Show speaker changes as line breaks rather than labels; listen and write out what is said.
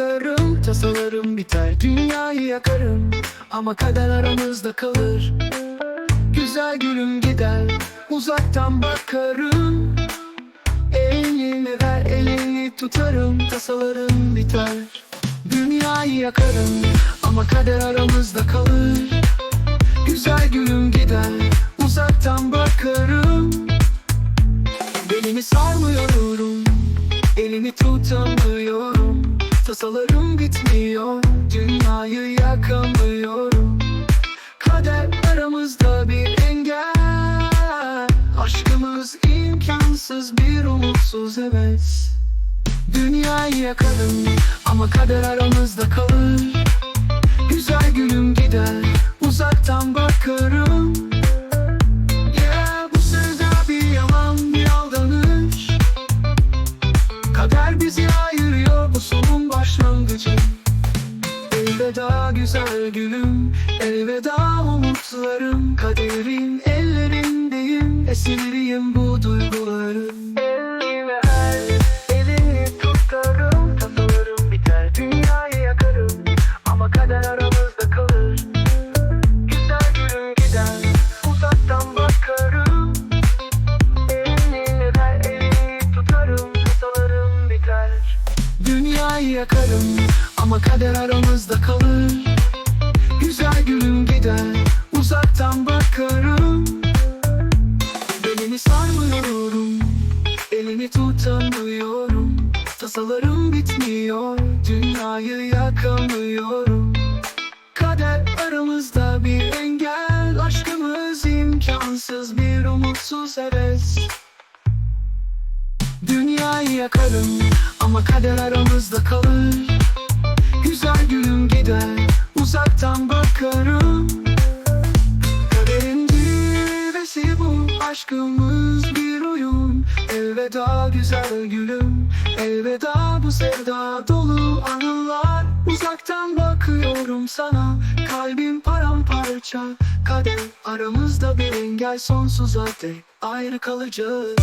Tasalarım biter. Dünyayı yakarım Ama kader aramızda kalır. Güzel gülüm gider uzaktan bakarım. Elini ver elini tutarım Tasalarım biter. Dünyayı yakarım ama kader aramızda kalır. Güzel gülüm gider uzaktan bakarım. Belimi sarmıyorum Elini tutamıyorum Tasalarım bitmiyor Dünyayı yakamıyorum. Kader aramızda bir engel Aşkımız imkansız bir umutsuz heves Dünyayı yakarım ama kader aramızda kalır. Güzel gülüm gider Elveda güzel gülüm Elveda umutlarım Kaderin ellerindeyim Esiriyim bu duyguların Elini ver Elini tutarım Tasalarım biter Dünyayı yakarım. Ama kader Dünyayı yakarım ama kader aramızda kalır. Güzel gülüm gider uzaktan bakarım. Belini sarmıyorum elini tutamıyorum. Tasalarım bitmiyor dünyayı yakamıyorum. Kader aramızda bir engel Aşkımız imkansız bir umutsuz heves Dünyayı yakarım. Ama kader aramızda kalır. Güzel gülüm gider uzaktan bakarım. Kaderin düğmesi bu aşkımız bir oyun. Elveda güzel gülüm elveda bu sevda dolu anılar. Uzaktan bakıyorum sana kalbim paramparça. Kader aramızda bir engel sonsuza dek ayrı kalacağız